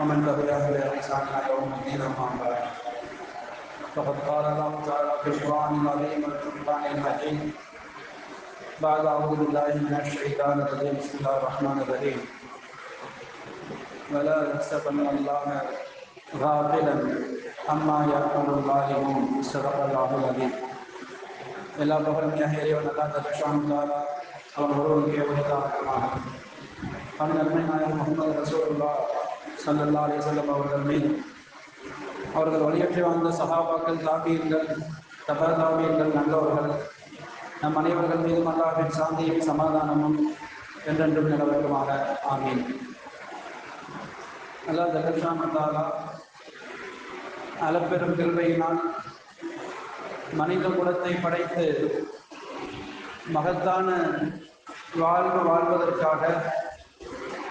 ومن تبعه الى احسان يوم الدين اما بعد فقد قال الله تعالى في القران العظيم والفرقان الحكيم بعد اعوذ بالله من الشيطان الرجيم بسم الله الرحمن الرحيم ولا تحسبن الله غافلا عما يقول الظالمون صدق الله العظيم الى بحر المياه يريون الله تعالى அவன் அருமை நாயகம் முகமது ரசூலுல்லா சல்லல்லா அலிசல்லம் அவர்கள் மீது அவர்கள் வழியற்றி வாழ்ந்த சகாபாக்கள் தாபியங்கள் தபா தாபியங்கள் நல்லவர்கள் நம் அனைவர்கள் மீதும் அல்லாஹின் சாந்தியும் சமாதானமும் என்றென்றும் நிலவரமாக ஆமீன். அல்லாஹ் தலஷானுக்காரா அளப்பெரும் கிருபையினால் மனித குலத்தை படைத்து மகத்தான வாழ்வு வாழ்வதற்காக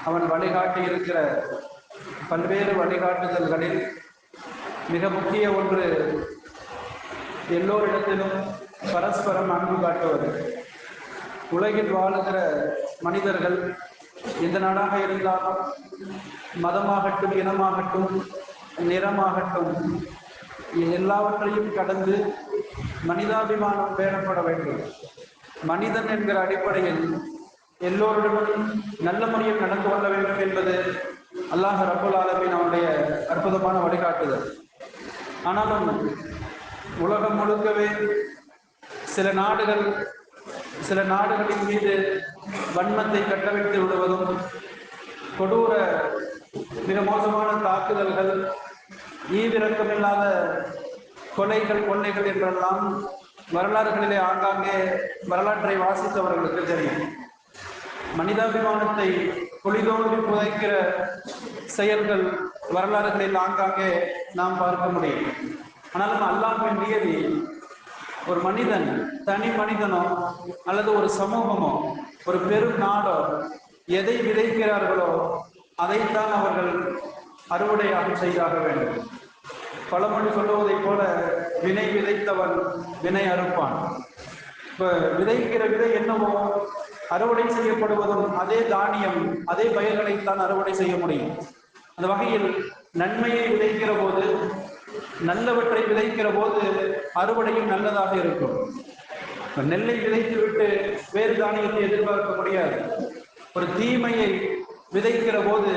அவன் வழிகாட்டி இருக்கிற பல்வேறு வழிகாட்டுதல்களில் மிக முக்கிய ஒன்று எல்லோரிடத்திலும் பரஸ்பரம் அன்பு காட்டுவது. உலகில் வாழுகிற மனிதர்கள் எந்த நாடாக இருந்தாலும் மதமாகட்டும் இனமாகட்டும் நிறமாகட்டும் எல்லாவற்றையும் கடந்து மனிதாபிமானம் பேணப்பட வேண்டும். மனிதன் என்கிற அடிப்படையில் எல்லோருடனும் நல்ல முறையில் நடந்து கொள்ள வேண்டும் என்பது அல்லாஹ் ரபுல் ஆலமின் அவனுடைய அற்புதமான வழிகாட்டுதல். ஆனாலும் உலகம் முழுக்கவே சில நாடுகள் சில நாடுகளின் மீது வன்மத்தை கட்டவிழ்த்து விடுவதும் கொடூர மிக மோசமான தாக்குதல்கள் ஈவிரக்கமில்லாத கொலைகள் கொள்ளைகள் என்றெல்லாம் வரலாறுகளிலே ஆங்காங்கே வரலாற்றை வாசித்தவர்களுக்கு தெரியும். மனிதாபிமானத்தை குளிதோண்டி புதைக்கிற செயல்கள் வரலாறுகளில் ஆங்காங்கே நாம் பார்க்க முடியும். ஆனாலும் அல்லாஹின் நியதி ஒரு மனிதன் தனி மனிதனோ அல்லது ஒரு சமூகமோ ஒரு பெரும் நாடோ எதை விதைக்கிறார்களோ அதைத்தான் அவர்கள் அறுவடையாக செய்தாக வேண்டும். பழமொழி சொல்லுவதைப் போல வினை விதைத்தவன் வினை அறுப்பான். இப்ப விதைக்கிற விதை என்னவோ அறுவடை செய்யப்படுவதும் அதே தானியம் அதே பயிர்களைத்தான் அறுவடை செய்ய முடியும். அந்த வகையில் நன்மையை விதைக்கிற போது நல்லவற்றை விதைக்கிற போது அறுவடையும் நல்லதாக இருக்கும். நெல்லை விதைத்து விட்டு வேறு தானியத்தை எதிர்பார்க்க முடியாது. ஒரு தீமையை விதைக்கிற போது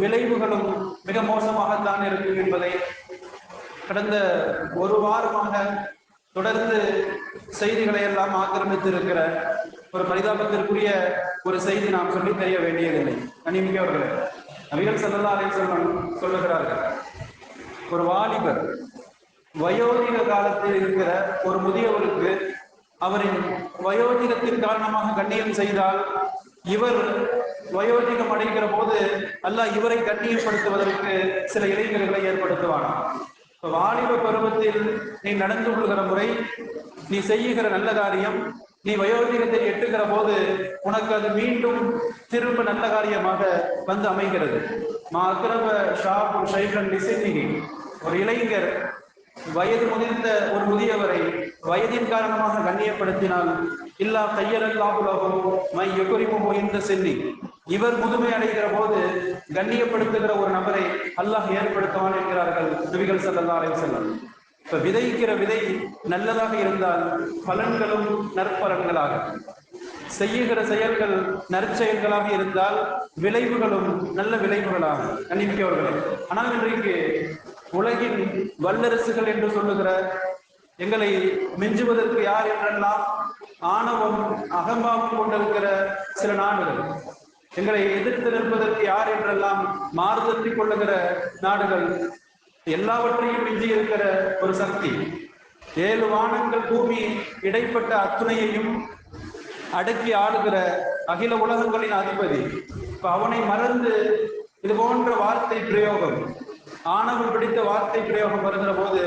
விளைவுகளும் மிக மோசமாகத்தான் இருக்கும் என்பதை கடந்த ஒரு வாரமாக தொடர்ந்து செய்திகளை எல்லாம் ஆக்கிரமித்து இருக்கிற ஒரு பரிதாபத்திற்குரிய ஒரு செய்தி நாம் சொல்லி தெரிய வேண்டியதில்லை. கனிமிக்கவர்களே நபிகள் செல்லல்லா அலை சொல்லம் சொல்லுகிறார்கள் ஒரு வாலிபர் வயோதிக காலத்தில் இருக்கிற ஒரு முதியவருக்கு அவரின் வயோதிகத்தின் காரணமாக கண்ணியம் செய்தால் இவர் வயோதிகம் அடைகிற போது அல்லாஹ் இவரை கண்ணியப்படுத்துவதற்கு சில இளைஞர்களை ஏற்படுத்துவானா வாலிப பருவத்தில் நீ நடந்து கொள்கிற முறை நீ செய்யுகிற நல்ல காரியம் நீ வயோதிகத்தை எட்டுகிற போது உனக்கு அது மீண்டும் திரும்ப நல்ல காரியமாக வந்து அமைகிறது. மா அக்ரம ஷாபு ஷைகன் லிசினிகி ஒரு இளைஞர் வயது முதிர்ந்த ஒரு முதியவரை வயதின் காரணமாக கண்ணியப்படுத்தினால் இல்லா கையலல்லாஹுலகும் மை எகுரிமுகோ இந்த சென்னி. இவர் முதுமை அடைகிற போது கண்ணியப்படுத்துகிற ஒரு நபரை அல்லாஹ் ஏற்படுத்துவான் என்கிறார்கள் நபிகள் சல்லா அலை செல்லம் இப்ப விதைக்கிற விதை நல்லதாக இருந்தால் பலன்களும் நற்பலன்களாக. செய்யுகிற செயல்கள் நற்செயல்களாக இருந்தால் விளைவுகளும் நல்ல விளைவுகளாக. கண்டிப்பவர்களே ஆனால் இன்றைக்கு உலகின் வல்லரசுகள் என்று சொல்லுகிற எங்களை மிஞ்சுவதற்கு யார் என்றெல்லாம் ஆணவம் அகம்பாவம் கொண்டிருக்கிற சில நாடுகள் எங்களை எதிர்த்து நிற்பதற்கு யார் என்றெல்லாம் மாறுதற்றி கொள்ளுகிற நாடுகள் எல்லாவற்றையும் மிஞ்சி இருக்கிற ஒரு சக்தி. ஏழு வானங்கள் பூமி இடைப்பட்ட அத்துணையையும் அடக்கி ஆளுகிற அகில உலகங்களின் அதிபதி. இப்ப அவனை மறந்து இது போன்ற வார்த்தை பிரயோகம் ஆணவம் பிடித்த வார்த்தை பிரயோகம் வருகிற போது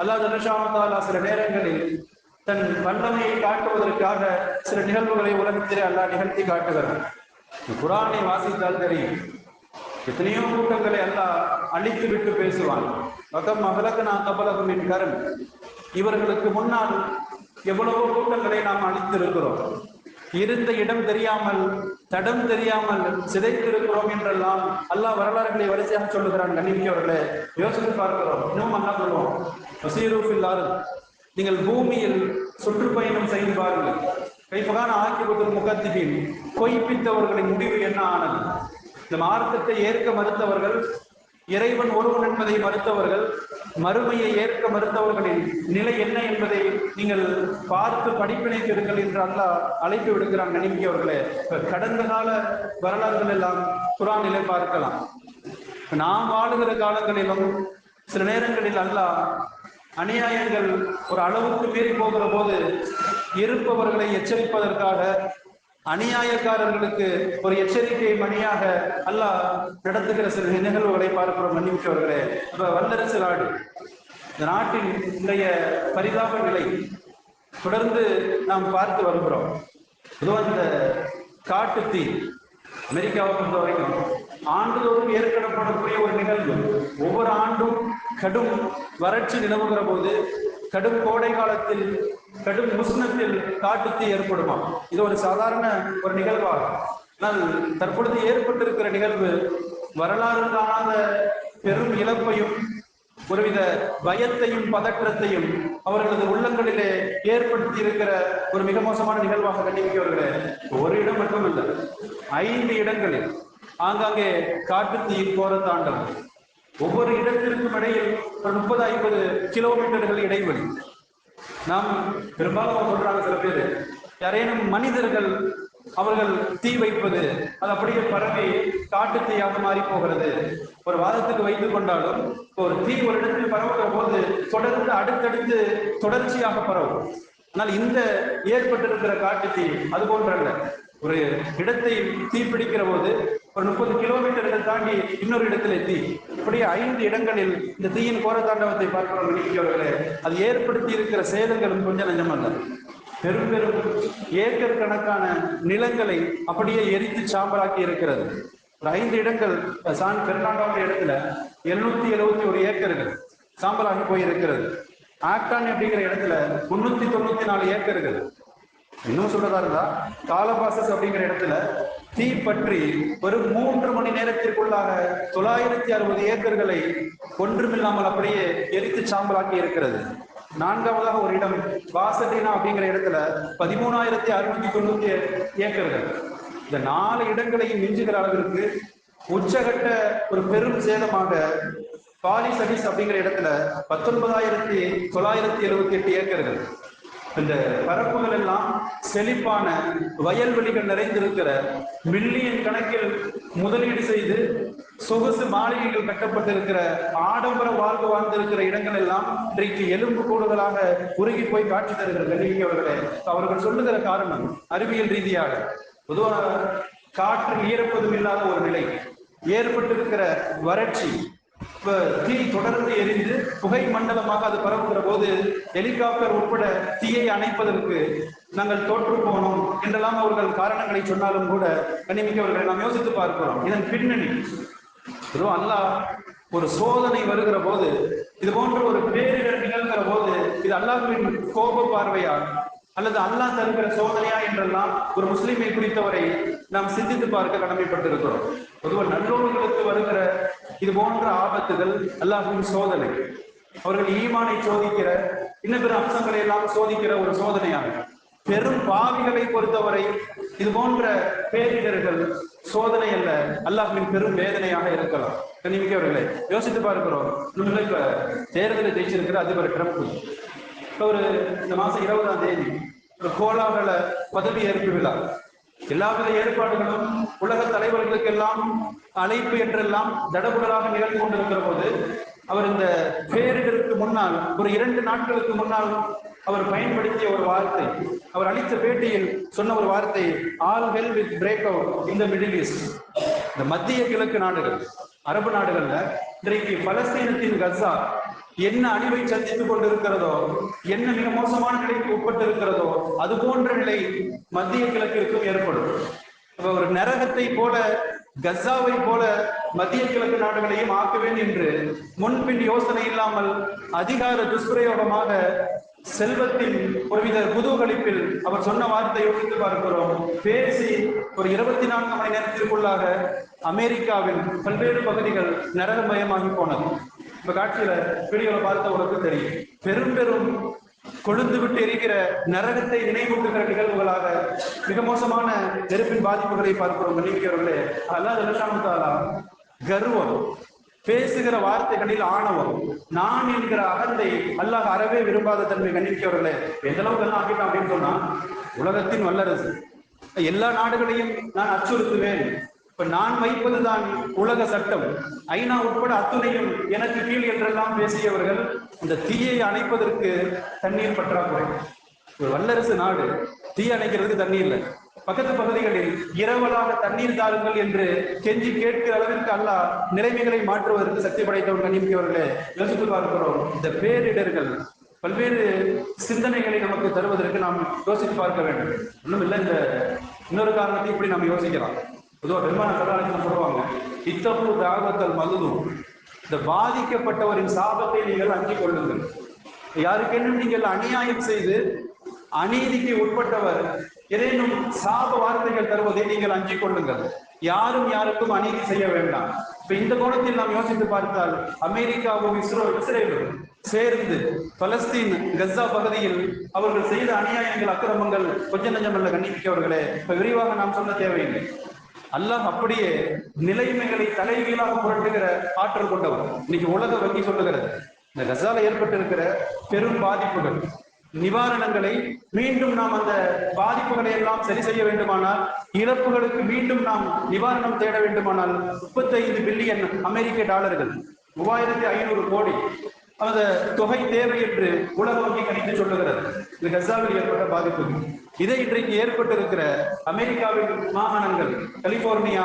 அல்லாஹ் ஜலஷாமத்தாலா சில நேரங்களில் தன் வல்லமையை காட்டுவதற்காக சில நிகழ்வுகளை உலகத்திலே அல்லாஹ் நிகழ்த்தி காட்டுகிறார் குரானை வாசித்தால் தெரியும். எத்தனையோ கூட்டங்களை எல்லாம் அழித்து விட்டு பேசுவான். வகம் மகளுக்கு நான் கபலகம் என் கரண். இவர்களுக்கு முன்னால் எவ்வளவோ கூட்டங்களை நாம் அழித்திருக்கிறோம். இருந்த இடம் தெரியாமல் தடம் தெரியாமல் சிதைத்திருக்கிறோம் என்றெல்லாம் அல்லாஹ் வரலாறுகளை வரிசையாக சொல்லுகிறான். கண்ணிக்கவர்களே யோசித்து பார்க்கிறோம். இன்னும் அண்ணா சொல்லுவோம் நீங்கள் பூமியில் சுற்றுப்பயணம் செய்து பாருங்கள். கைப்பகான ஆக்கிபத்தில் முகத்திகின் பொய்ப்பித்தவர்களின் முடிவு என்ன ஆனது? இந்த மார்க்கத்தை ஏற்க மறுத்தவர்கள் இறைவன் ஒருவன் என்பதை மறுத்தவர்கள் மறுமையை ஏற்க மறுத்தவர்களின் நிலை என்ன என்பதை நீங்கள் பார்த்து படிப்பினை பெறுங்கள் என்று அல்லாஹ் அழைப்பு விடுக்கிறான். நனிமி கடந்த கால வரலாறுகள் எல்லாம் குரானிலே பார்க்கலாம். நாம் வாழுகிற காலங்களிலும் சில நேரங்களில் அல்லாஹ் அநியாயங்கள் ஒரு அளவுக்கு மீறி போகிற போது இருப்பவர்களை எச்சரிப்பதற்காக அநியாயக்காரர்களுக்கு ஒரு எச்சரிக்கை மணியாக அல்லாஹ் நடத்துகிற சில நிகழ்வுகளை பார்க்கிறோம். மன்னிச்சவர்களே இப்ப வல்லரசு நாடு இந்த நாட்டின் இன்றைய பரிதாப நிலை தொடர்ந்து நாம் பார்த்து வருகிறோம். அதுவும் இந்த காட்டு தீ. அமெரிக்காவை பொறுத்த வரைக்கும் ஆண்டுதோறும் ஏற்கனப்படக்கூடிய ஒரு நிகழ்வு. ஒவ்வொரு ஆண்டும் கடும் வறட்சி நிலவுகிற போது கடும் கோடை காலத்தில் கடும் உஷ்ணத்தில் காட்டுத்தீ ஏற்படுமா? இது ஒரு சாதாரண ஒரு நிகழ்வாகும். ஆனால் தற்பொழுது ஏற்பட்டிருக்கிற நிகழ்வு வரலாறு காணாத பெரும் இழப்பையும் ஒருவித பயத்தையும் பதற்றத்தையும் அவர்களது உள்ளங்களிலே ஏற்படுத்தி இருக்கிற ஒரு மிக மோசமான நிகழ்வாக கண்டிப்பிக்கவர்களே ஒரு இடம் மட்டுமல்ல ஐந்து இடங்களில் ஆங்காங்கே காட்டுத்தீயின் கோர தாண்டவம் ஒவ்வொரு இடத்திற்கும் இடையில் ஒரு முப்பது ஐம்பது கிலோமீட்டர்கள் இடைவெளி. நாம் பெரும்பாலும் சொல்றாங்க சில பேர் யாரேனும் மனிதர்கள் அவர்கள் தீ வைப்பது அது அப்படியே பரவி காட்டு தீயாக மாறி போகிறது. ஒரு வாதத்துக்கு வைத்து கொண்டாலும் ஒரு தீ ஒரு இடத்தில் பரவுகிற போது தொடர்ந்து அடுத்தடுத்து தொடர்ச்சியாக பரவும். ஆனால் இந்த ஏற்பட்டிருக்கிற காட்டு தீ அது போன்றல்ல. ஒரு இடத்தை தீ பிடிக்கிற போது ஒரு முப்பது கிலோமீட்டர்கள் தாண்டி இன்னொரு இடத்துல தீ. இப்படியே ஐந்து இடங்களில் இந்த தீயின் கோர தாண்டவத்தை பார்க்கிறோம் நினைக்கிறவர்களே அது ஏற்படுத்தி இருக்கிற சேதங்களும் கொஞ்சம் நஞ்சமல்ல பெரும் பெரும் ஏக்கர் கணக்கான நிலங்களை அப்படியே எரித்து சாம்பலாக்கி இருக்கிறது. ஒரு ஐந்து இடங்கள் சான் பெருநாடாவுடைய இடத்துல எழுநூத்தி எழுபத்தி ஒரு ஏக்கர்கள் சாம்பலாகி போயிருக்கிறது. ஆக்டான் அப்படிங்கிற இடத்துல முன்னூத்தி தொண்ணூத்தி நாலு ஏக்கர்கள். இன்னும் சொல்றதா இருந்தா காலபாசஸ் அப்படிங்கிற இடத்துல தீ பற்றி ஒரு மூன்று மணி நேரத்திற்குள்ளாக தொள்ளாயிரத்தி அறுபது ஏக்கர்களை ஒன்றுமில்லாமல் அப்படியே எரித்து சாம்பலாக்கி இருக்கிறது. நான்காவதாக ஒரு இடம் வாசட்டினா அப்படிங்கிற இடத்துல பதிமூணாயிரத்தி அறுநூத்தி தொண்ணூத்தி ஏக்கர்கள். இந்த நாலு இடங்களையும் மிஞ்சுகிற அளவிற்கு உச்சகட்ட ஒரு பெரும் சேதமாக பாலிசடிஸ் அப்படிங்கிற இடத்துல பத்தொன்பதாயிரத்தி தொள்ளாயிரத்தி எழுபத்தி எட்டு ஏக்கர்கள். இந்த பரப்புகள் எல்லாம் செழிப்பான வயல்வெளிகள் நிறைந்திருக்கிற மில்லியன் கணக்கில் முதலீடு செய்து சொகுசு மாளிகைகள் கட்டப்பட்டிருக்கிற ஆடம்பர வாழ்வு வாழ்ந்திருக்கிற இடங்கள் எல்லாம் இன்றைக்கு எலும்பு கூடுதலாக உருகி போய் காட்சி தருகிற கல்வி அவர்களே அவர்கள் சொல்லுகிற காரணம் அறிவியல் ரீதியாக. பொதுவாக காற்று ஈரப்பதும் இல்லாத ஒரு நிலை. ஏற்பட்டிருக்கிற வறட்சி தீ தொடர்ந்து எரிந்து புகை மண்டலமாக அது பரவுகிற போது ஹெலிகாப்டர் உட்பட தீயை அணைப்பதற்கு நாங்கள் தோற்று போனோம் என்றெல்லாம் அவர்கள் காரணங்களை சொன்னாலும் கூட கண்ணிமிக்கவர்களை நாம் யோசித்து பார்க்கிறோம். இதன் பின்னணி. வெறும் அல்லாஹ் ஒரு சோதனை வருகிற போது இது போன்ற ஒரு பேரிடர் நிகழ்கிற போது இது அல்லாஹ்வின் கோப பார்வையா அல்லது அல்லாஹ் தருகிற சோதனையா என்றெல்லாம் ஒரு முஸ்லிமை குறித்தவரை நாம் சிந்தித்து பார்க்க கடமைப்பட்டிருக்கிறோம். பொதுவாக நல்லோர்களுக்கு வருகிற இது போன்ற ஆபத்துகள் அல்லாஹின் சோதனை. அவர்கள் ஈமானை சோதிக்கிற இன்னும் பிற அம்சங்களை எல்லாம் சோதிக்கிற ஒரு சோதனையாக பெரும் பாவிகளை பொறுத்தவரை இது போன்ற பேரிடர்கள் சோதனை அல்ல அல்லாஹின் பெரும் வேதனையாக இருக்கலாம். கண்ணிமிக்கவர்களே யோசித்து பார்க்கிறோம். நம்ம இப்ப தேர்தலை ஜெயிச்சிருக்கிற அதிபர் ட்ரம்ப். இப்ப ஒரு இந்த மாசம் இருபதாம் தேதி ஒரு கோலாகல பதவி ஏற்பு விழா. எல்லாவித ஏற்பாடுகளும் உலக தலைவர்களுக்கெல்லாம் அழைப்பு என்றெல்லாம் தடபுடலாக நிகழ்ந்து கொண்டிருக்கிற போது அவர் இந்த பேரிடருக்கு முன்னால் ஒரு இரண்டு நாட்களுக்கு முன்னால் அவர் பயன்படுத்திய ஒரு வார்த்தை. அவர் அளித்த பேட்டியில் சொன்ன ஒரு வார்த்தை all hell with break out இந்த மிடில் ஈஸ்ட் இந்த மத்திய கிழக்கு நாடுகள் அரபு நாடுகள்ல இன்றைக்கு பலஸ்தீனத்தின் கசா என்ன அழிவை சந்தித்துக் கொண்டிருக்கிறதோ என்ன மிக மோசமான நிலைக்கு உட்பட்டு இருக்கிறதோ அது போன்ற நிலை மத்திய கிழக்கிற்கும் ஏற்படும். ஒரு நரகத்தை போல கசாவை போல மத்திய கிழக்கு நாடுகளையும் ஆக்குவேன் என்று முன்பின் யோசனை இல்லாமல் அதிகார துஷ்பிரயோகமாக செல்வத்தின் ஒருவித குதூகலிப்பில் அவர் சொன்ன வார்த்தை யோசித்து பார்க்கிறோம். பேசி ஒரு இருபத்தி நான்கு மணி நேரத்திற்குள்ளாக அமெரிக்காவின் பல்வேறு பகுதிகள் நரகமயமாகி போனது. இப்ப காட்சியில வீடியோல பார்த்தவங்களுக்கு தெரியும். பெரும் பெரும் கொழுந்து விட்டு எரிகிற நரகத்தை நினைவூட்டுகிற நிகழ்வுகளாக மிக மோசமான நெருப்பின் பாதிப்புகளை பார்க்கிறோம் மன்னிக்கிறவர்களே. அல்லாத ஜல்லஷானு கர்வம் பேசுகிற வார்த்தைகளில் ஆணவம் நான் என்கிற அகந்தை அல்லாஹ் அறவே விரும்பாத தன்மை கண்ணிக்கிறவர்களே எந்த அளவுக்கு எல்லாம் ஆகிட்டோம் அப்படின்னு சொன்னா உலகத்தின் வல்லரசு. எல்லா நாடுகளையும் நான் அச்சுறுத்துவேன். இப்ப நான் வைப்பதுதான் உலக சட்டம். ஐநா உட்பட அத்துணையும் எனக்கு கீழ் என்றெல்லாம் பேசியவர்கள் இந்த தீயை அணைப்பதற்கு தண்ணீர் பற்றாக்குறை. ஒரு வல்லரசு நாடு தீ அணைக்கிறதுக்கு தண்ணி இல்லை. பக்கத்து பகுதிகளில் இரவலாக தண்ணீர் தாருங்கள் என்று கெஞ்சி கேட்கிற அளவிற்கு அல்ல நிலைமைகளை மாற்றுவதற்கு சக்தி படைத்தவன் கண்ணிமிக்கவர்களே யோசித்து பார்க்கிறோம். இந்த பேரிடர்கள் பல்வேறு சிந்தனைகளை நமக்கு தருவதற்கு நாம் யோசித்து பார்க்க வேண்டும். ஒண்ணும் இல்லை இந்த இன்னொரு காரணத்தை இப்படி நாம் யோசிக்கலாம். பொதுவாக பெருமான கதாலயம் சொல்லுவாங்க இத்தப்பு தாகத்தல் மதுதும் இந்த பாதிக்கப்பட்டவரின் சாபத்தை நீங்கள் அஞ்சிக் கொள்ளுங்கள். யாருக்கென்னும் நீங்கள் அநியாயம் செய்து அநீதிக்கு உட்பட்டவர் ஏதேனும் சாப வார்த்தைகள் தருவதை நீங்கள் அஞ்சிக் கொள்ளுங்கள். யாரும் யாருக்கும் அநீதி செய்ய வேண்டாம். இப்ப இந்த கோணத்தில் நாம் யோசித்து பார்த்தால் அமெரிக்காவும் இஸ்ரோ இஸ்ரேலும் சேர்ந்து பலஸ்தீன் கஸ்ஸா பகுதியில் அவர்கள் செய்த அநியாயங்கள் அக்கிரமங்கள் கொஞ்ச நஞ்சமல்ல கண்டிப்பிக்கவர்களே இப்ப விரிவாக நாம் சொல்ல தேவையில்லை. அல்லாஹ் அப்படியே நிலைமைகளை தலைகீழாக புரட்டுகிற ஆற்றல் கொண்டவர். இன்னைக்கு உலக வங்கி சொல்லுகிறது இந்த கசால ஏற்பட்டிருக்கிற பெரும் பாதிப்புகள் நிவாரணங்களை மீண்டும் நாம் அந்த பாதிப்புகளை எல்லாம் சரி செய்ய வேண்டுமானால் இழப்புகளுக்கு மீண்டும் நாம் நிவாரணம் தேட வேண்டுமானால் முப்பத்தைந்து பில்லியன் அமெரிக்க டாலர்கள் மூவாயிரத்தி ஐநூறு கோடி அந்த தொகை தேவை என்று உலக வங்கி கணித்து சொல்லுகிறது. இந்த கசாவில் ஏற்பட்ட பாதிப்பு. இதை இன்றைக்கு ஏற்பட்டிருக்கிற அமெரிக்காவின் மாகாணங்கள் கலிபோர்னியா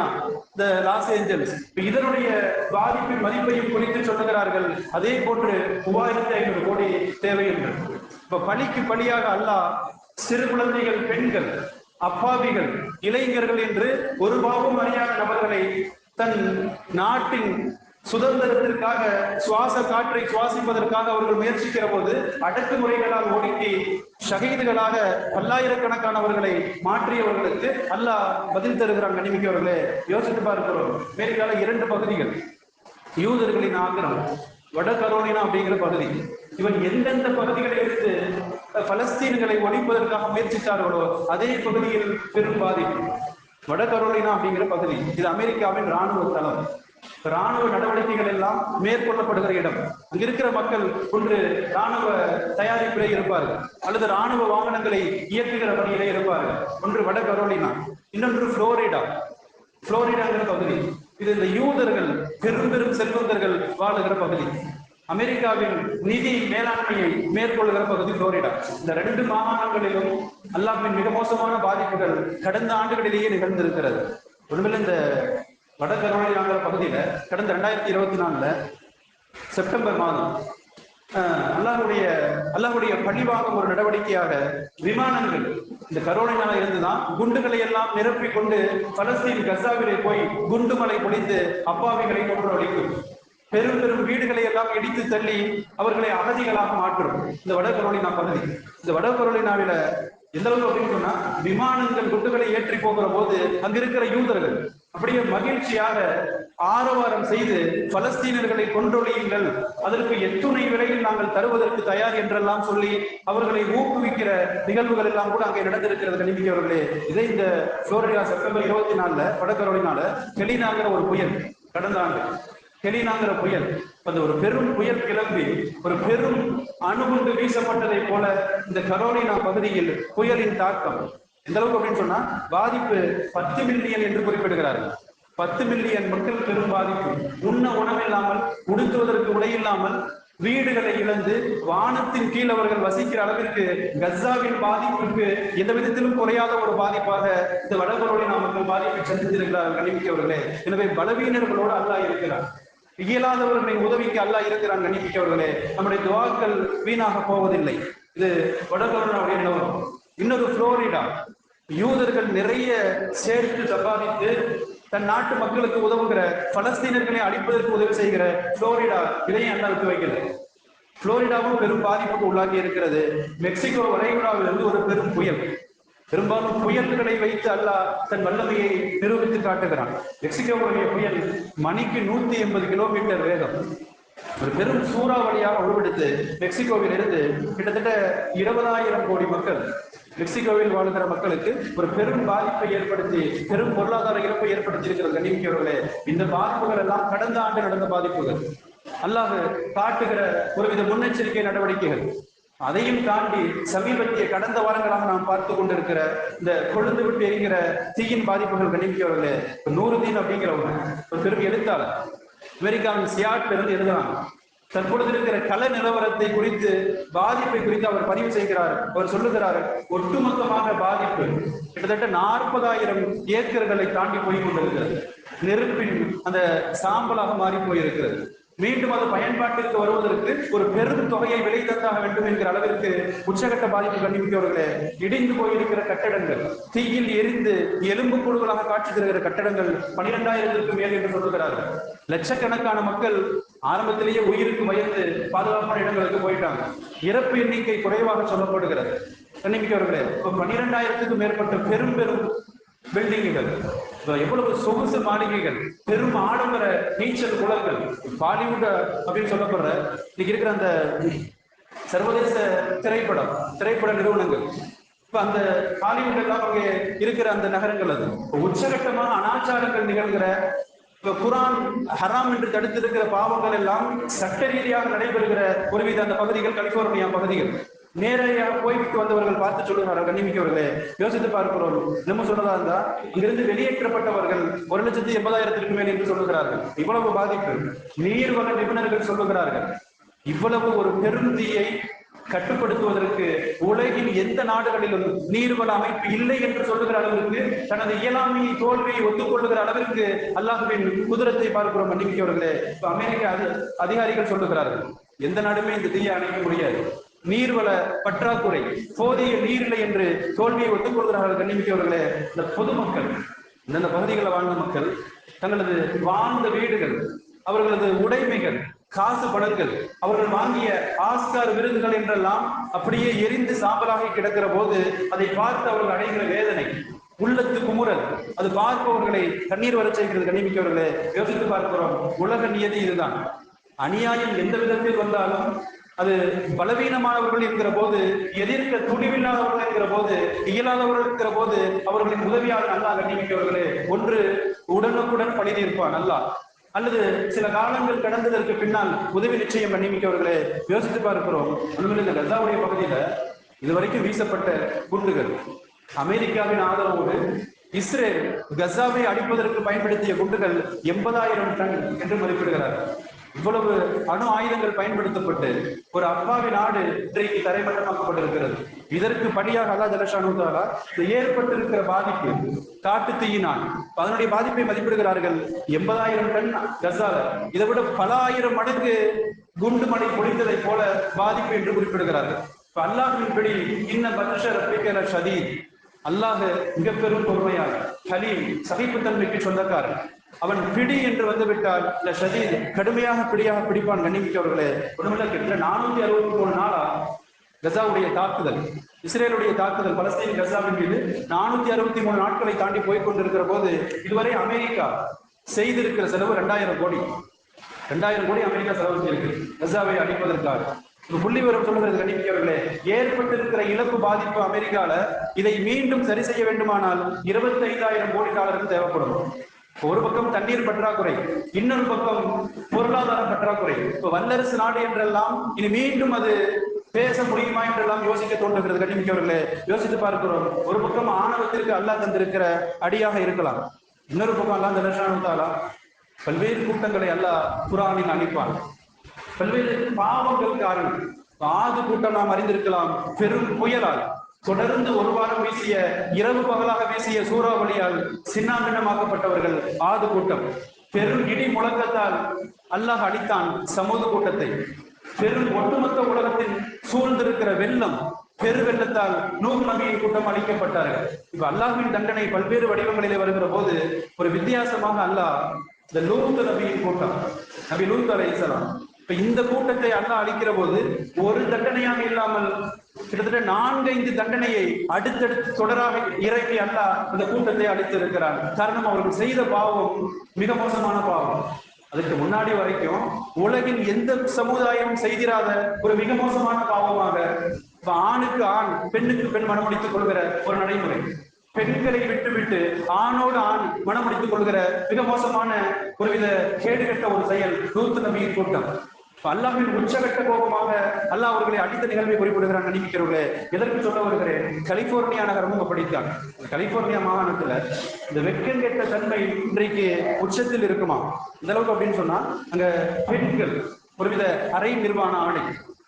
இந்த லாஸ் ஏஞ்சல்ஸ் இதனுடைய பாதிப்பின் மதிப்பையும் குறித்து சொல்லுகிறார்கள். அதே போன்று மூவாயிரத்தி ஐநூறு கோடி தேவை என்று. இப்ப பழிக்கு பழியாக அல்லாஹ் சிறு குழந்தைகள் பெண்கள் அப்பாவிகள் இளைஞர்கள் என்று ஒரு பாவம் அறியாத நபர்களை தன் நாட்டின் சுதந்திரத்திற்காக சுவாச காற்றை சுவாசிப்பதற்காக அவர்கள் முயற்சிக்கிற போது அடக்குமுறைகளால் ஒடுக்கி ஷகீதுகளாக பல்லாயிரக்கணக்கானவர்களை மாற்றியவர்களுக்கு அல்லாஹ் பதில் தருகிறான் கனிமிக்கவர்களே. யோசித்து பார்க்கிறோம். அமெரிக்கால இரண்டு பகுதிகள். யூதர்களின் ஆக்கிரம் வட கரோலினா அப்படிங்கிற பகுதி. இவன் எந்தெந்த பகுதிகளை எடுத்து பலஸ்தீன்களை ஒழிப்பதற்காக முயற்சித்தார்களோ அதே பகுதியில் பெரும் பாதிப்பு. வட கரோலினா அப்படிங்கிற பகுதி. இது அமெரிக்காவின் ராணுவ தளம் ராணுவ நடவடிக்கைகள் எல்லாம் மேற்கொள்ளப்படுகிற இடம். அங்க இருக்கிற மக்கள் ஒன்று ராணுவ தயாரிப்பிலே இருப்பார்கள். அல்லது ராணுவ வாகனங்களை இயக்குகிற பணியிலே இருப்பார்கள். ஒன்று வட கரோலினா இன்னொன்று புளோரிடா. புளோரிடாங்கிற பகுதி. இது இந்த யூதர்கள் பெரும் பெரும் செல்வந்தர்கள் வாழுகிற பகுதி. அமெரிக்காவின் நிதி மேலாண்மையை மேற்கொள்கிற பகுதி புளோரிடா. இந்த ரெண்டு மாகாணங்களிலும் அல்லாஹ்வின் மிக மோசமான பாதிப்புகள் கடந்த ஆண்டுகளிலேயே நிகழ்ந்திருக்கிறது. ஒண்ணுமில்ல இந்த வட கரோலினாங்கிற பகுதியில கடந்த ரெண்டாயிரத்தி இருபத்தி நாலுல செப்டம்பர் மாதம் அல்லாஹுடைய அல்லாஹுடைய அல்லாஹ்வுடைய பழிவாங்கும் ஒரு நடவடிக்கையாக விமானங்கள் இந்த கரோலினால இருந்துதான் குண்டுகளை எல்லாம் நிரப்பி கொண்டு பலஸ்தீன் கசாவிலே போய் குண்டு மலை பொழிந்து அப்பாவிகளை கொன்றொழிக்கும் பெரும் பெரும் வீடுகளை எல்லாம் இடித்து தள்ளி அவர்களை அகதிகளாக மாற்றும். இந்த வட கரோலினா பகுதி. இந்த வட கரோலினாவில எந்த அளவுக்கு அப்படின்னு சொன்னா விமானங்கள் குண்டுகளை ஏற்றி போகிற போது அங்க இருக்கிற யூதர்கள் அப்படியே மகிழ்ச்சியாக ஆரவாரம் செய்து பலஸ்தீனர்களை கொன்றொழியுங்கள். அதற்கு எத்துணை விலையில் நாங்கள் தருவதற்கு தயார் என்றெல்லாம் சொல்லி அவர்களை ஊக்குவிக்கிற நிகழ்வுகள் எல்லாம் கூட அங்கே நடந்திருக்கிறது கணிப்பிக்கவர்களே இதை இந்த புளோரிடா செப்டம்பர் இருபத்தி நாலுல வடகரோலினால கெலினாங்கிற ஒரு புயல் கடந்த ஆண்டு. கெலினாங்கிற புயல். அந்த ஒரு பெரும் புயல் கிளம்பி ஒரு பெரும் அணுகுண்டு வீசப்பட்டதை போல இந்த கரோலினா பகுதியில் புயலின் தாக்கம். எந்த அளவுக்கு அப்படின்னு சொன்னா பாதிப்பு பத்து மில்லியன் என்று குறிப்பிடுகிறார்கள். பத்து மில்லியன் மக்கள் பெரும் பாதிப்பு. உண்ண உணவில்லாமல் உடுத்துவதற்கு உடை இல்லாமல் வீடுகளை இழந்து வானத்தின் கீழ் அவர்கள் வசிக்கிற அளவிற்கு கஸ்ஸாவின் பாதிப்புக்கு எந்த விதத்திலும் குறையாத ஒரு பாதிப்பாக இந்த வடகரோலினா மக்கள் பாதிப்பை சந்தித்திருக்கிறார்கள் கணிப்பிக்கவர்களே எனவே பலவீனர்களோடு அல்லாஹ் இருக்கிறார் இயலாதவர்களை உதவிக்கு அல்லாஹ் இருக்கிறான் கணிப்பிக்கவர்களே நம்முடைய துவாக்கள் வீணாக போவதில்லை. இது வடகரோனாவுடைய நிலவரம். இன்னொரு புளோரிடா. யூதர்கள் நிறைய சேர்த்து சம்பாதித்து தன் நாட்டு மக்களுக்கு உதவுகிற பலஸ்தீனர்களை அழிப்பதற்கு உதவி செய்கிற புளோரிடா இதையும் அண்ணாவுக்கு விட்டு வைக்கல. புளோரிடாவும் பெரும் பாதிப்புக்கு உள்ளாகி இருக்கிறது. மெக்சிகோ வளைகுடாவிலிருந்து ஒரு பெரும் புயல். பெரும்பாலும் புயல்களை வைத்து அல்லாஹ் தன் வல்லமையை நிரூபித்து காட்டுகிறான். மெக்சிகோவுடைய புயல் மணிக்கு நூத்தி எண்பது கிலோமீட்டர் வேகம். ஒரு பெரும் சூறாவளியாக உருவெடுத்து மெக்சிகோவில் இருந்து கிட்டத்தட்ட இருபதாயிரம் கோடி மக்கள் மெக்சிகோவில் வாழ்கிற மக்களுக்கு ஒரு பெரும் பாதிப்பை ஏற்படுத்தி பெரும் பொருளாதார இழப்பை ஏற்படுத்தி இருக்கிறது கண்ணிமிக்கவர்களே இந்த பாதிப்புகள் எல்லாம் கடந்த ஆண்டு நடந்த பாதிப்புகள். அல்லாஹ் காட்டுகிற ஒருவித முன்னெச்சரிக்கை நடவடிக்கைகள். அதையும் தாண்டி சமீபத்திய கடந்த வாரங்களாக நாம் பார்த்து கொண்டிருக்கிற இந்த கொழுந்து விட்டு எரிகிற தீயின் பாதிப்புகள் கண்ணிமிக்கவர்களே நூறு தீன் அப்படிங்கிறவங்க ஒரு பெரும் எழுத்தாளர் அமெரிக்காவின் சியாட்ல இருந்து எழுதுறாங்க தற்பொழுது இருக்கிற கல நிலவரத்தை குறித்து பாதிப்பை குறித்து அவர் பதிவு செய்கிறார். அவர் சொல்லுகிறார் ஒட்டுமொத்தமாக பாதிப்பு கிட்டத்தட்ட நாற்பதாயிரம் ஏக்கர்களை தாண்டி போய் கொண்டிருக்கிறது. நெருப்பின் அந்த சாம்பலாக மாறி போயிருக்கிறது. மீண்டும் அது பயன்பாட்டிற்கு வருவதற்கு ஒரு பெரும் தொகையை விலை தந்தாக வேண்டும் என்கிற அளவிற்கு உச்சகட்ட பாதிப்பு கண்டுபிடித்தவர்களே இடிந்து போயிருக்கிற கட்டடங்கள் தீயில் எரிந்து எலும்பு கூடுகளாக காட்சி தருகிற கட்டடங்கள் பனிரெண்டாயிரத்திற்கு மேல் என்று சொல்லுகிறார்கள். லட்சக்கணக்கான மக்கள் ஆரம்பத்திலேயே உயிருக்கு பயந்து பாதுகாப்பான இடங்களுக்கு போயிட்டாங்க. இறப்பு எண்ணிக்கை குறைவாக சொல்லப்படுகிறது. கண்ணிமிக்கவர்களே இப்போ பனிரெண்டாயிரத்துக்கும் மேற்பட்ட பெரும் பெரும் பில்டிங்குகள். எவ்வளவு சொகுசு மாளிகைகள் பெரும் ஆடம்பர நீச்சல் குளங்கள். பாலிவுட் அப்படின்னு சொல்லப்படுற இன்னைக்கு இருக்கிற அந்த சர்வதேச திரைப்படம் திரைப்பட நிறுவனங்கள். இப்ப அந்த ஹாலிவுட் எல்லாம் அங்கே இருக்கிற அந்த நகரங்கள் அது. உச்சகட்டமாக அனாச்சாரங்கள் நிகழ்கிற இப்ப குரான் ஹராம் என்று தடுத்திருக்கிற பாவங்கள் எல்லாம் சட்ட ரீதியாக நடைபெறுகிற ஒருவித அந்த பகுதிகள் கலிபோர்னியா பகுதிகள். நேரடியா போய்விட்டு வந்தவர்கள் பார்த்து சொல்லுகிறார்கள் கண்ணிமிக்கவர்களே. யோசித்து பார்க்கிறோம். நம்ம சொன்னதா இருந்தா இங்கிருந்து வெளியேற்றப்பட்டவர்கள் ஒரு லட்சத்தி எண்பதாயிரத்திற்கு மேல் என்று சொல்லுகிறார்கள். இவ்வளவு பாதிப்பு. நீர்வள நிபுணர்கள் சொல்லுகிறார்கள். இவ்வளவு ஒரு பெருந்தீயை கட்டுப்படுத்துவதற்கு உலகின் எந்த நாடுகளிலும் நீர்வள அமைப்பு இல்லை என்று சொல்லுகிற அளவிற்கு தனது இயலாமையை தோல்வியை ஒத்துக்கொள்ளுகிற அளவிற்கு அல்லாஹுவின் குதிரத்தை பார்க்கிறோம் மன்னிக்கவர்களே இப்ப அமெரிக்க அதி அதிகாரிகள் சொல்லுகிறார்கள் எந்த நாடுமே இந்த தீயை அணைக்க முடியாது. நீர்வள பற்றாக்குறை போதிய நீர் இல்லை என்று தோல்வியை ஒத்துக்கொள்கிறார்கள் கண்ணிமிக்கவர்களே இந்த பொதுமக்கள் இந்தந்த பகுதிகளில் வாழ்ந்த மக்கள் தங்களது வாழ்ந்த வீடுகள் அவர்களது உடைமைகள் காசு பணங்கள் அவர்கள் வாங்கிய ஆஸ்கார் விருதுகள் என்றெல்லாம் அப்படியே எரிந்து சாம்பலாகி கிடக்கிற போது அதை பார்த்து அவர்கள் அடைகிற வேதனை உள்ளத்து குமுறல் அது பார்ப்பவர்களை கண்ணீர் வரச் செய்கிறது கண்ணிமிக்கவர்களே யோசித்து பார்க்கிறோம் உலக நியதி இதுதான். அநியாயம் எந்த விதத்தில் வந்தாலும் அது பலவீனமானவர்கள் இருக்கிற போது எதிர்க்க துணிவில்லாதவர்கள் இருக்கிற போது இயலாதவர்கள் இருக்கிற போது அவர்களின் உதவியாக நல்லா கண்ணிமிக்கவர்களே ஒன்று உடனுக்குடன் பழி தீர்ப்பான் நல்லா அல்லது சில காலங்கள் கடந்ததற்கு பின்னால் உதவி நிச்சயம் கண்ணிமிக்கவர்களே யோசித்து பார்க்கிறோம். இந்த கசாவுடைய பகுதியில இதுவரைக்கும் வீசப்பட்ட குண்டுகள். அமெரிக்காவின் ஆதரவோடு இஸ்ரேல் கசாவை அடிப்பதற்கு பயன்படுத்திய குண்டுகள் எண்பதாயிரம் டன் என்று மதிப்பிடுகிறார் இவ்வளவு அணு ஆயுதங்கள் பயன்படுத்தப்பட்டு ஒரு அப்பாவி நாடு இன்றைக்கு தரைமட்டமாக்கப்பட்டிருக்கிறது. இதற்கு படியாக அல்லா ஜலஷானுத்தாலா இந்த ஏற்பட்டிருக்கிற பாதிப்பு காட்டு தீயினால். அதனுடைய பாதிப்பை மதிப்பிடுகிறார்கள் எண்பதாயிரம் டன் கசால. இதை விட பல ஆயிரம் மடங்கு குண்டு மழை பொழிந்ததை போல பாதிப்பு என்று குறிப்பிடுகிறார்கள். இப்ப அல்லாஹின் படி இன்ன பத்ஷ ரப்பிக்கல ஷதீத். அல்லாஹ் மிக பெரும் பொறுமையாளர் ஹலீம் சகிப்புத்தன்மைக்கு சொந்தக்காரன் அவன் பிடி என்று வந்துவிட்டால் இல்ல சதி கடுமையாக பிடியாக பிடிப்பான் கண்ணிமிக்கவர்களே. உடம்புல கிட்ட நானூத்தி அறுபத்தி மூணு நாளா கசாவுடைய தாக்குதல் இஸ்ரேலுடைய தாக்குதல் பலஸ்தீன் கசாவின் மீது நானூத்தி அறுபத்தி மூணு நாட்களை தாண்டி போய் கொண்டிருக்கிற போது இதுவரை அமெரிக்கா செய்திருக்கிற செலவு ரெண்டாயிரம் கோடி. ரெண்டாயிரம் கோடி அமெரிக்கா செலவு செய்திருக்கு கசாவை அடிப்பதற்காக ஒரு புள்ளி விவரம் சொல்லுகிறது கண்டிப்பவர்களே ஏற்பட்டிருக்கிற இழப்பு பாதிப்பு அமெரிக்கால இதை மீண்டும் சரி செய்ய வேண்டுமானால் இருபத்தி ஐந்தாயிரம் கோடி டாலருக்கு தேவைப்படும். ஒரு பக்கம் தண்ணீர் பற்றாக்குறை இன்னொரு பக்கம் பொருளாதார பற்றாக்குறை. இப்ப வல்லரசு நாடு என்றெல்லாம் இனி மீண்டும் அது பேச முடியுமா என்றெல்லாம் யோசிக்க தோன்றுகிறது. கண்டிமிக்கவர்களே யோசித்து பார்க்கிறோம். ஒரு பக்கம் ஆணவத்திற்கு அல்லாஹ் தந்திருக்கிற அடியாக இருக்கலாம். இன்னொரு பக்கம் அல்லாஹ் தலஷானுத்தாலா பல்வேறு கூட்டங்களை அல்லாஹ் குரானில் அனுப்பான். பல்வேறு பாவங்கள் காரணம். ஆது கூட்டம் நாம் அறிந்திருக்கலாம். பெரும் புயலால். தொடர்ந்து ஒரு வாரம் வீசிய இரவு பகலாக வீசிய சூறாவளியால் சின்னாபின்னமாக்கப்பட்டவர்கள் ஆது கூட்டம். பெரும் இடி முழக்கத்தால் அல்லாஹ் அடித்தான் சமூக கூட்டத்தை. பெரும் ஒட்டுமொத்த உலகத்தில் சூழ்ந்திருக்கிற வெள்ளம் பெரு வெள்ளத்தால் நூறு நபியின் கூட்டம் அளிக்கப்பட்டார்கள் இப்ப அல்லாஹின் தண்டனை பல்வேறு வடிவங்களிலே வருகிற போது ஒரு வித்தியாசமாக அல்லாஹ் இந்த லூத் நபியின் கூட்டம் நபி லூத் அலை இப்ப இந்த கூட்டத்தை அல்லாஹ் அழிக்கிற போது ஒரு தண்டனையாக இல்லாமல் கிட்டத்தட்ட நான்கைந்து தண்டனையை அடுத்தடுத்து தொடராக இறங்கி அல்லாஹ் இந்த கூட்டத்தை அழித்திருக்கிறார். காரணம் அவர்கள் செய்த பாவம் மிக மோசமான பாவம். அதுக்கு முன்னாடி வரைக்கும் உலகின் எந்த சமுதாயமும் செய்திராத ஒரு மிக மோசமான பாவமாக இப்ப ஆணுக்கு ஆண் பெண்ணுக்கு பெண் மனமுடித்துக் கொள்கிற ஒரு நடைமுறை. பெண்களை விட்டுவிட்டு ஆணோடு ஆண் மனமுடித்துக் கொள்கிற மிக மோசமான ஒருவித கேடுகட்ட ஒரு செயல் நூத்து நம்பியின் கூட்டம். இப்ப உச்சகட்ட கோபமாக அல்லாஹ் அவர்களை அடித்த நிகழ்வை குறிப்பிடுகிறான் நினைக்கிறவர்களே எதற்கு சொல்ல வருகிறேன்? கலிபோர்னியா நகரமும் ரொம்ப படித்தான் கலிபோர்னியா மாகாணத்துல இந்த வெட்கம் கெட்ட தன்மை இன்றைக்கு உச்சத்தில் இருக்குமா? இந்த அளவுக்கு அப்படின்னு சொன்னா அங்க பெண்கள் ஒருவித அரை நிர்வாண ஆணை.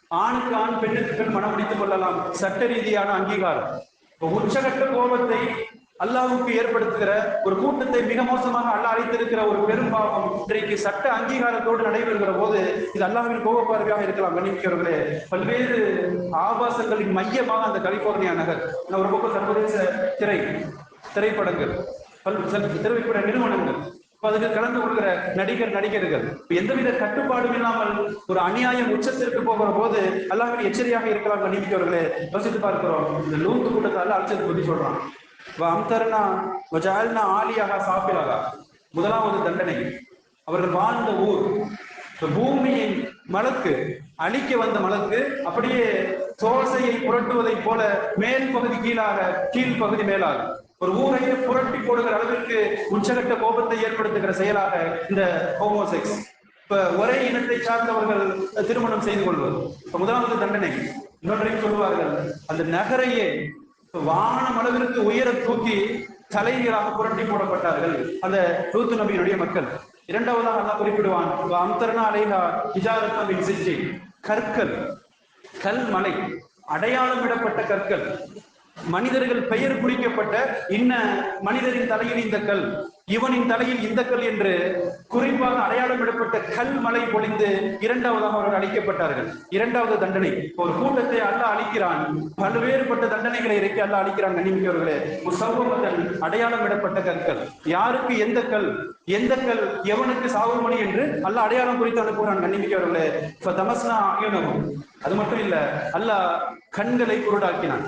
ஆணுக்கு ஆண் பெண்ணுக்கு பெண் மனம் முடித்துக் கொள்ளலாம். சட்ட ரீதியான அங்கீகாரம். உச்சகட்ட கோபத்தை அல்லாவுக்கு ஏற்படுத்துகிற ஒரு கூட்டத்தை மிக மோசமாக அல்லாஹ் அழைத்திருக்கிற ஒரு பெரும் பாவம். இன்றைக்கு சட்ட அங்கீகாரத்தோடு நடைபெறுகிற போது இது அல்லாவின் கோப பார்வையாக இருக்கலாம் கணிக்கிறவர்களே பல்வேறு ஆபாசங்களின் மையமாக அந்த கலிபோர்னியா நகர். ஒரு பக்கம் சர்வதேச திரை திரைப்படங்கள் பல் திரைப்பட நிறுவனங்கள். இப்ப அதுக்கு கலந்து கொள்கிற நடிகர் நடிகர்கள். இப்ப எந்தவித கட்டுப்பாடும் இல்லாமல் ஒரு அநியாயம் உச்சத்திற்கு போகிற போது அல்லாஹ்வின் எச்சரியாக இருக்கலாம் கணிக்கிறவர்களே யோசித்து பார்க்கிறோம். இந்த லூத்து கூட்டத்தால அழைச்சது பத்தி சொல்றான். அம்தர்னா வஜால்னா ஆலியாக சாப்பிடாக முதலாவது தண்டனை. அவர்கள் வாழ்ந்த ஊர். பூமியின் மலக்கு அழிக்க வந்த மலக்கு அப்படியே தோசையை புரட்டுவதைப் போல மேல் பகுதி கீழாக கீழ் பகுதி மேலாக. ஒரு ஊரையே புரட்டி போடுகிற அளவிற்கு உச்சகட்ட கோபத்தை ஏற்படுத்துகிற செயலாக இந்த ஹோமோசெக்ஸ். இப்ப ஒரே இனத்தை சார்ந்தவர்கள் திருமணம் செய்து கொள்வது. முதலாவது தண்டனை. இன்னொன்றையும் சொல்லுவார்கள் அந்த நகரையே வானம் அளவிற்கு உயர தூக்கி தலைகளாக புரட்டி போடப்பட்டார்கள். அந்த லூத்து நபியினுடைய மக்கள். இரண்டாவதாக அல்லாஹ் குறிப்பிடுவான் அம்தர்னா அலைஹா ஹிஜாரத்தம் சிஜை கற்கள் கல் மலை அடையாளம் விடப்பட்ட கற்கள். மனிதர்கள் பெயர் குறிக்கப்பட்ட இன்ன மனிதரின் தலையில் இந்த கல். இவனின் தலையில் இந்த கல் என்று குறிப்பாக அடையாளம் இடப்பட்ட கல் மலை பொழிந்து இரண்டாவதாக அவர்கள் அழிக்கப்பட்டார்கள். இரண்டாவது தண்டனை. ஒரு கூட்டத்தை அல்ல அழிக்கிறான். பல்வேறுபட்ட தண்டனைகளை இறக்கி அல்ல அழிக்கிறான் கண்ணிமிக்கவர்களே. முசவ்வமத்தன் அடையாளம் இடப்பட்ட கற்கள். யாருக்கு எந்த கல்? எந்த கல் எவனுக்கு சாகுமணி என்று அல்லாஹ் அடையாளம் குறித்து அனுப்புகிறான் கண்ணிமிக்கவர்களே. தமஸ்னா ஆயுனமும் அது மட்டும் இல்ல அல்லாஹ் கண்களை குருடாக்கினான்.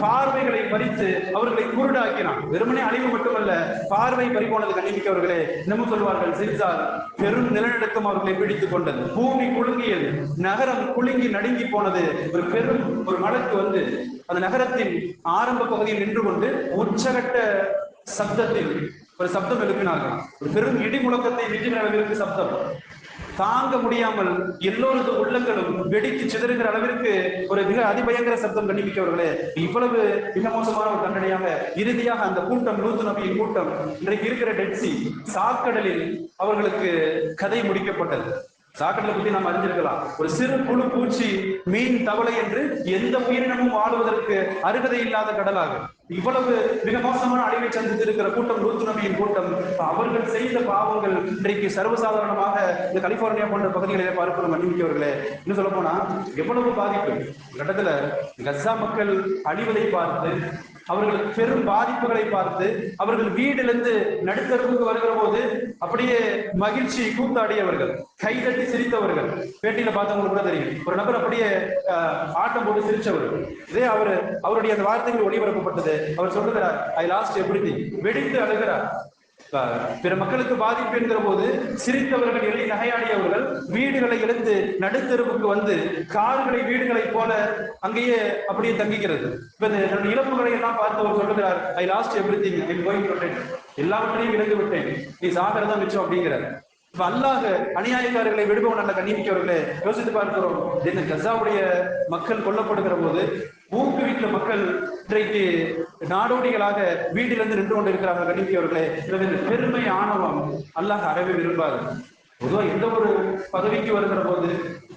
பார்வைகளை பறித்து அவர்களை குருடாக்கினான். வெறுமனே அழிவு மட்டுமல்ல பார்வை பறிபோனது கண்டிப்பிக்கவர்களே நம்ம சொல்வார்கள் சிரித்தால் பெரும் நிலநடுக்கம் அவர்களை பிடித்துக் கொண்டது. பூமி குலுங்கியது நகரம் குலுங்கி நடுங்கி போனது. ஒரு பெரும் ஒரு மலக்கு வந்து அந்த நகரத்தின் ஆரம்ப பகுதியில் நின்று கொண்டு உச்சகட்ட சப்தத்தில் ஒரு சப்தம் எழுப்பினார்கள். ஒரு பெரும் இடி முழக்கத்தை விஜய் அளவிற்கு சப்தம். தாங்க முடியாமல் எல்லோரது உள்ளங்களும் வெடித்து சிதறுகிற அளவிற்கு ஒரு மிக அதிபயங்கர சப்தம் கண்டிப்பிக்கவர்களே இவ்வளவு மிக மோசமான ஒரு தண்டனையாக இறுதியாக அந்த கூட்டம் லூத்து நபியின் கூட்டம் இன்றைக்கு இருக்கிற டெட்சி சாக்கடலில் அவர்களுக்கு கதை முடிக்கப்பட்டது. சாக்கடலை பத்தி நாம் அறிஞ்சிருக்கலாம். ஒரு சிறு புழு பூச்சி மீன் தவளை என்று எந்த உயிரினமும் வாழ்வதற்கு அருகதை இல்லாத கடலாக. இவ்வளவு மிக மோசமான அழிவை சந்தித்திருக்கிற கூட்டம் லூத்து நபியின் கூட்டம். அவர்கள் செய்த பாவங்கள் இன்றைக்கு சர்வசாதாரணமாக இந்த கலிபோர்னியா போன்ற பகுதிகளிலே பார்க்கிறோம் மன்னிமிக்கவர்களே இன்னும் சொல்ல போனா எவ்வளவு பாதிப்பு. கட்டத்துல கசா மக்கள் அழிவதை பார்த்து அவர்கள் பெரும் பாதிப்புகளை பார்த்து அவர்கள் வீடிலிருந்து நடுத்தருவுக்கு வருகிற போது அப்படியே மகிழ்ச்சி கூத்தாடியவர்கள் கைதட்டி சிரித்தவர்கள். பேட்டியில பார்த்தவங்களுக்கு கூட தெரியும். ஒரு நபர் அப்படியே ஆட்டம் போட்டு சிரிச்சவர்கள் இதே அவர் அவருடைய அந்த வார்த்தைகள் ஒளிபரப்பப்பட்டது. அவர் சொல்லுகிறார் ஐ லாஸ்ட் எப்படி வெடித்து அழுகிறார். பிற மக்களுக்கு பாதிப்பு என்கிற போது சிரித்தவர்கள் இலை நகையாடியவர்கள் வீடுகளை இழந்து நடுத்தருவுக்கு வந்து கார்களை வீடுகளை போல அங்கேயே அப்படியே தங்கிக்கிறது. இப்ப இந்த இழப்புகளை எல்லாம் பார்த்து அவர் சொல்லுகிறார் I lost everything I going எல்லாவற்றையும் இழந்து விட்டேன். நீ சாகிறதா மிச்சம் அப்படிங்கிறார். இப்ப அல்லாஹ் அநியாயக்காரர்களை விடுபவன் அல்ல கண்ணிமிக்கவர்களே யோசித்து பார்க்கிறோம் இந்த கசாவுடைய மக்கள் கொல்லப்படுகிற போது ஊக்குவித்த மக்கள் இன்றைக்கு நாடோடிகளாக வீட்டிலிருந்து நின்று கொண்டு இருக்கிறார்கள் கண்ணிமிக்கவர்களே எனவே இந்த பெருமை ஆணவம் அல்லாஹ் அறவே விரும்பாது. பொதுவா எந்த ஒரு பதவிக்கு வருகிற போது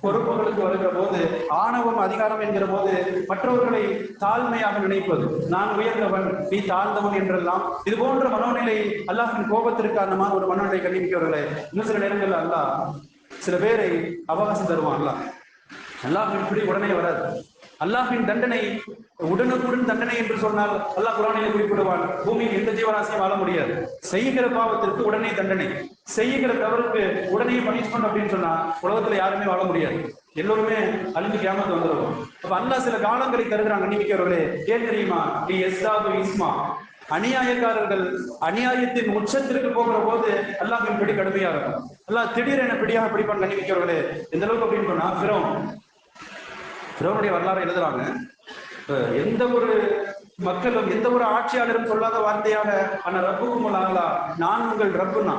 பொறுப்புகளுக்கு வருகிற போது ஆணவம் அதிகாரம் என்கிற போது மற்றவர்களை தாழ்மையாக நினைப்பது. நான் உயர்ந்தவன் நீ தாழ்ந்தவன் என்றெல்லாம். இது போன்ற மனோநிலை அல்லாஹின் கோபத்திற்கு காரணமான ஒரு மனோநிலை கண்டிப்பவர்களே இன்னும் சில நேரங்களில் அல்லாஹ் சில பேரை அவகாசம் தருவான் அல்லாஹ். அல்லாஹின் இப்படி உடனே வராது. அல்லாஹின் தண்டனை உடனுக்குடன் தண்டனை என்று சொன்னால் அல்லாஹ் குரானிலே குறிப்பிடுவான் பூமியில் எந்த ஜீவராசியும் வாழ முடியாது. செய்கிற பாவத்திற்கு உடனே தண்டனை. செய்யுகிற தவறுக்கு உடனே பனிஷ்மெண்ட் அப்படின்னு சொன்னா உலகத்துல யாருமே வாழ முடியாது. எல்லோருமே அழிஞ்சு கேமத்து வந்துருவோம் அப்ப அல்லா சில காலங்களை தருகிறாங்க நினைக்கிறவர்களே ஏன் தெரியுமா? நீ எஸ்தாபு இஸ்மா. அநியாயக்காரர்கள் அநியாயத்தின் உச்சத்திற்கு போகிற போது அல்லாஹ்வின் பிடி கடுமையா இருக்கும். அல்லாஹ் திடீரென பிடியாக பிடிப்பான் கண்ணிமிக்கிறவர்களே எந்த அளவுக்கு அப்படின்னு சொன்னா பிறோம் பிறவனுடைய வரலாறு எழுதுறாங்க. எந்த ஒரு மக்களும் எந்த ஒரு ஆட்சியாளரும் சொல்லாத வார்த்தையாக ஆனா ரப்புக்கும் ஆகலா நான் உங்கள் ரப்புனா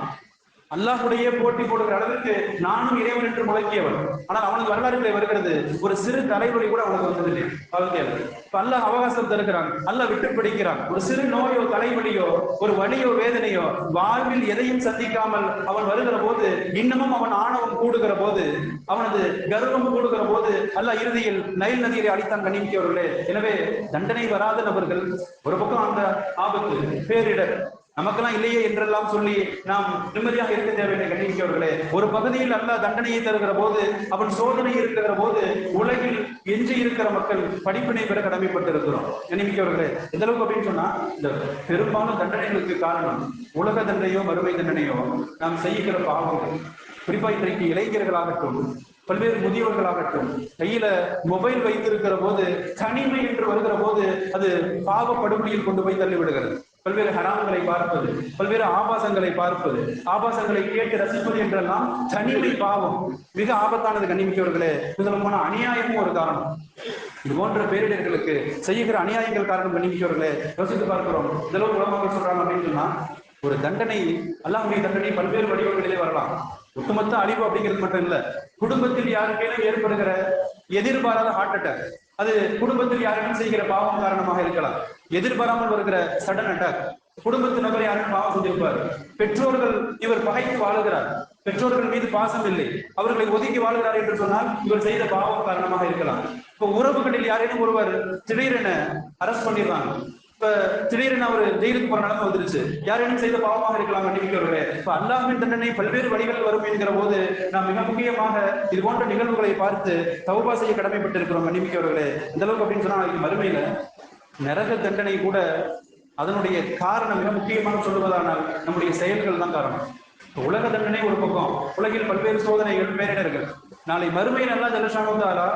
அல்லாஹுடைய போட்டி போடுகிற அளவிற்கு நானும் இறைவன் என்று முழக்கியவன். ஆனால் அவனுக்கு வரலாறுகளை வருகிறது. ஒரு சிறு தலைவலி கூட அவனுக்கு வந்ததில்லை. வாழ்க்கையில் இப்ப அல்லாஹ் அவகாசம் தருகிறான். அல்லாஹ் விட்டு பிடிக்கிறான். ஒரு சிறு நோயோ தலைவலியோ ஒரு வலியோ வேதனையோ வாழ்வில் எதையும் சந்திக்காமல் அவன் வருகிற போது இன்னமும் அவன் ஆணவம் கூடுகிற போது அவனது கர்வம் கூடுகிற போது அல்லாஹ் இறுதியில் நைல் நதியை அடித்தான் கண்ணிமிக்கவர்களே. எனவே தண்டனை வராத நபர்கள் ஒரு பக்கம் அந்த ஆபத்து பேரிடர் நமக்கெல்லாம் இல்லையே என்றெல்லாம் சொல்லி நாம் நிம்மதியாக இருக்க தேவையில்லை கண்ணிமிக்கவர்களே ஒரு பகுதியில் அல்ல தண்டனையை தருகிற போது அவன் சோதனை இருக்கிற போது உலகில் எஞ்சி இருக்கிற மக்கள் படிப்பினை பெற கடமைப்பட்டு இருக்கிறோம் எந்த அளவுக்கு அப்படின்னு சொன்னா இந்த பெரும்பாலும் தண்டனைகளுக்கு காரணம் உலக தண்டனையோ மறுமை தண்டனையோ நாம் செய்கிற பாவங்கள். குறிப்பா இன்றைக்கு இளைஞர்களாகட்டும் பல்வேறு முதியவர்களாகட்டும் கையில மொபைல் வைத்திருக்கிற போது தனிமை என்று வருகிற போது அது பாவ படுகொலியில் கொண்டு போய் தள்ளி விடுகிறது பல்வேறு ஹராம்களை பார்ப்பது பல்வேறு ஆபாசங்களை பார்ப்பது ஆபாசங்களை கேட்டு ரசிப்பது என்றெல்லாம் தனிமை பாவம். மிக ஆபத்தானது கண்ணிமிக்கவர்களே. இதில் போன அநியாயமும் ஒரு காரணம். இது போன்ற பேரிடர்களுக்கு செய்கிற அநியாயங்கள் காரணம் கண்ணிமிக்கவர்களே. யோசித்து பார்க்கிறோம். இதெல்லாம் உலகமாக சொல்றாங்க அப்படின்னு சொன்னா ஒரு தண்டனை அல்லாஹ்வுடைய தண்டனை பல்வேறு வடிவங்களிலே வரலாம். ஒட்டுமொத்த அழிவு அப்படிங்கிறது மட்டும் இல்ல குடும்பத்தில் யாருக்கேனும் ஏற்படுகிற எதிர்பாராத ஹார்ட் அட்டாக் அது குடும்பத்தில் யாருக்கும் செய்கிற பாவம் காரணமாக இருக்கலாம். எதிர்பாராமல் வருகிற சடன் அட்டாக் குடும்பத்து நபர் யாரும் பாவம் செஞ்சிருப்பார்? பெற்றோர்கள் இவர் பகைத்து வாழுகிறார். பெற்றோர்கள் மீது பாசம் இல்லை. அவர்களை ஒதுக்கி வாழ்கிறார் என்று சொன்னால் இவர் செய்த பாவம் காரணமாக இருக்கலாம். இப்ப உறவுகளில் யாரேனும் ஒருவர் திடீரென அரஸ்ட் பண்ணிடுறாங்க. இப்ப திடீரென ஒரு ஜெயிலுக்கு போற நிலைமை வந்துருச்சு. யாரேனும் செய்த பாவமாக இருக்கலாம் கண்டிப்பார்களே இப்ப அல்லாஹின் தண்டனை பல்வேறு வழிகள் வரும் என்கிற போது நாம் மிக முக்கியமாக இது போன்ற நிகழ்வுகளை பார்த்து தௌபா செய்ய கடமைப்பட்டிருக்கிறோம் கண்டிப்பார்களே இந்த அளவுக்கு அப்படின்னு சொன்னா நாளைக்கு மறுமையில நரக தண்டனை கூட அதனுடைய காரணம் மிக முக்கியமாக சொல்லுவதானால் நம்முடைய செயல்கள் தான் காரணம். உலக தண்டனை ஒரு பக்கம். உலகில் பல்வேறு சோதனைகள் பேரிடர்கள் நாளை மறுமையில் அல்லா ஜலசானுதாரா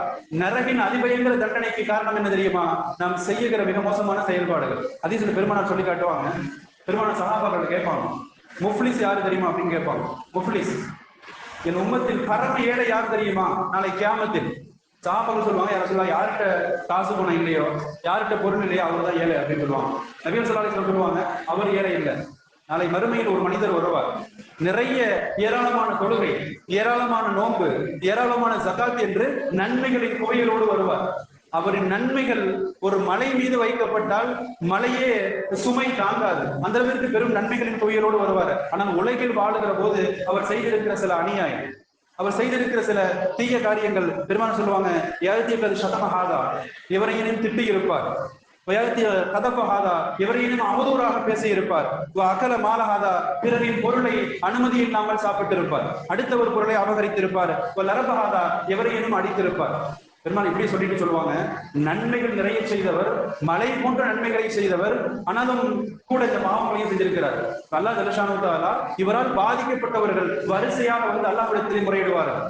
நரகின் அதிபயங்கர தண்டனைக்கு காரணம் என்ன தெரியுமா? நாம் செய்யுகிற மிக மோசமான செயல்பாடுகள். அதிசல பெருமானார் சொல்லி காட்டுவாங்க. பெருமானார் சகாபாக்கள் கேட்பாங்க. முஃப்லிஸ் யாரு தெரியுமா அப்படின்னு கேட்பாங்க. முஃப்லிஸ். என் உம்மத்தில் பரம ஏழை யார் தெரியுமா? நாளை கியாமத்தில். சாப்பாடு சொல்லுவாங்க யாரும் சொல்லுவாங்க யார்கிட்ட காசு பணம் இல்லையோ யார்கிட்ட பொருள் இல்லையோ அவர் தான் ஏழை அப்படின்னு சொல்லுவாங்க. நவீன சொல்லாலே சொல்லுவாங்க அவர் ஏழை இல்லை. நாளை மறுமையில் ஒரு மனிதர் வருவார். நிறைய ஏராளமான தொழுகை ஏராளமான நோன்பு ஏராளமான சகாத் என்று நன்மைகளின் கோயிலோடு வருவார். அவரின் நன்மைகள் ஒரு மலை மீது வைக்கப்பட்டால் மலையே சுமை தாங்காது. அந்த அளவிற்கு பெரும் நன்மைகளின் கோயிலோடு வருவார். ஆனால் உலகில் வாழுகிற போது அவர் செய்திருக்கிற சில அநியாயம் அவர் செய்திருக்கிற சில தீய காரியங்கள் பெருமான சொல்லுவாங்க ஏழத்தி சதமஹாதா? இவரையினும் திட்டி இருப்பார் கதபஹாதா எவரையினும் அவதூறாக பேசியிருப்பார். அகல மாலஹாதா பிறரின் பொருளை அனுமதி இல்லாமல் சாப்பிட்டிருப்பார். அடுத்த ஒரு பொருளை அபகரித்திருப்பார். லரபஹாதா எவரையினும் அடித்திருப்பார். பெருமாள் இப்படி சொல்லிட்டு சொல்லுவாங்க. நன்மைகள் நிறைய செய்தவர் மலை போன்ற நன்மைகளை செய்தவர் ஆனாலும் கூட இந்த பாவங்களையும் செஞ்சிருக்கிறார். அல்லா ஜலஷானு தாலா இவரால் பாதிக்கப்பட்டவர்கள் வரிசையாக வந்து அல்லாஹ்விடத்திலே முறையிடுவார்கள்.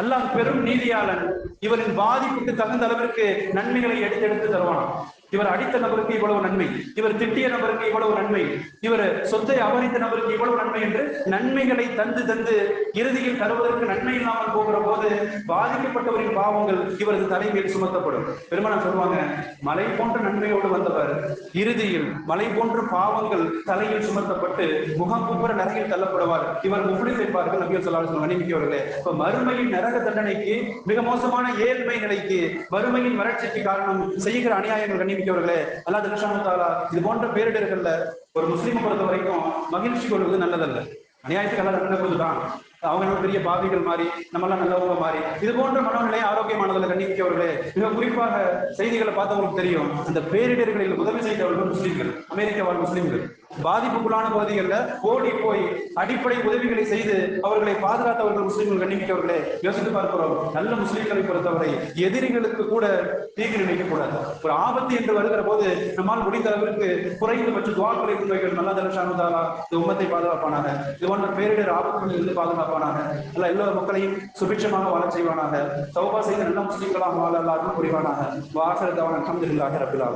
அல்லாஹ் பெரும் நீதியாளன். இவரின் பாதிப்புக்கு தகுந்த அளவிற்கு நன்மைகளை எடுத்து எடுத்து தருவானாம் இவர் அடித்த நபருக்கு இவ்வளவு நன்மை இவர் திட்டிய நபருக்கு இவ்வளவு நன்மை இவர் சொத்தை அபகரித்த நபருக்கு இவ்வளவு நன்மை என்று நன்மைகளை தந்து தந்து இறுதியில் தருவதற்கு நன்மை இல்லாமல் போகிற போது பாதிக்கப்பட்டவரின் பாவங்கள் இவரது தலைமையில் சுமத்தப்படும். பெருமனம் சொல்லுவாங்க மலை போன்ற நன்மையோடு வந்தவர் இறுதியில் மலை போன்ற பாவங்கள் தலையில் சுமத்தப்பட்டு முகம் குப்புற நரகில் தள்ளப்படுவார். இவர் முப்படி செய்வார்கள் நபிகள் சொல்லாமல் மன்னிமிக்கவர்களே இப்ப மறுமையின் நரக தண்டனைக்கு மிக மோசமான ஏழ்மை நிலைக்கு வறுமையின் வறட்சிக்கு காரணம் செய்கிற அநியாயங்கள் கண்ணிமிக்கவர்களே அல்லா திருஷாமுத்தாலா இது போன்ற பேரிடர்கள்ல ஒரு முஸ்லீம் பொறுத்த வரைக்கும் மகிழ்ச்சி கொள்வது நல்லதல்ல. அநியாயத்துக்கு எல்லாம் நல்ல போதுதான் அவங்க நம்ம பெரிய பாவிகள் மாதிரி நம்மளாம் நல்லவங்க மாதிரி இது போன்ற மனநிலை ஆரோக்கியமானதில் கண்ணிமிக்கவர்களே மிக குறிப்பாக செய்திகளை பார்த்தவங்களுக்கு தெரியும். அந்த பேரிடர்களில் உதவி செய்தவர்கள் முஸ்லீம்கள் அமெரிக்க வாழ் முஸ்லீம்கள். பாதிப்புக்குள்ளான பகுதிகளில் ஓடி போய் அடிப்படை உதவிகளை செய்து அவர்களை பாதுகாத்தவர்கள் முஸ்லீம்கள் கண்ணிமிக்கவர்களே யோசித்து பார்க்கிறோம். நல்ல முஸ்லீம்களை பொறுத்தவரை எதிரிகளுக்கு கூட தீங்கு நினைக்க கூடாது ஒரு ஆபத்து என்று வருகிற போது நம்மால் முடிந்த அளவிற்கு குறைந்தபட்ச துவாக்களை முன்வைகள் நல்லா தலஷானுதாலா இந்த உம்மத்தை பாதுகாப்பானாங்க இது பேரிடர் ஆபத்துகளில் இருந்து பாதுகாப்பானாங்க அல்ல எல்லா மக்களையும் சுபிட்சமாக வாழ செய்வானாக தௌபா செய்த நல்ல முஸ்லீம்களாக வாழ எல்லாருக்கும் புரிவானாக. வாசல் தவன் அலமதுல்லாஹி ரபில்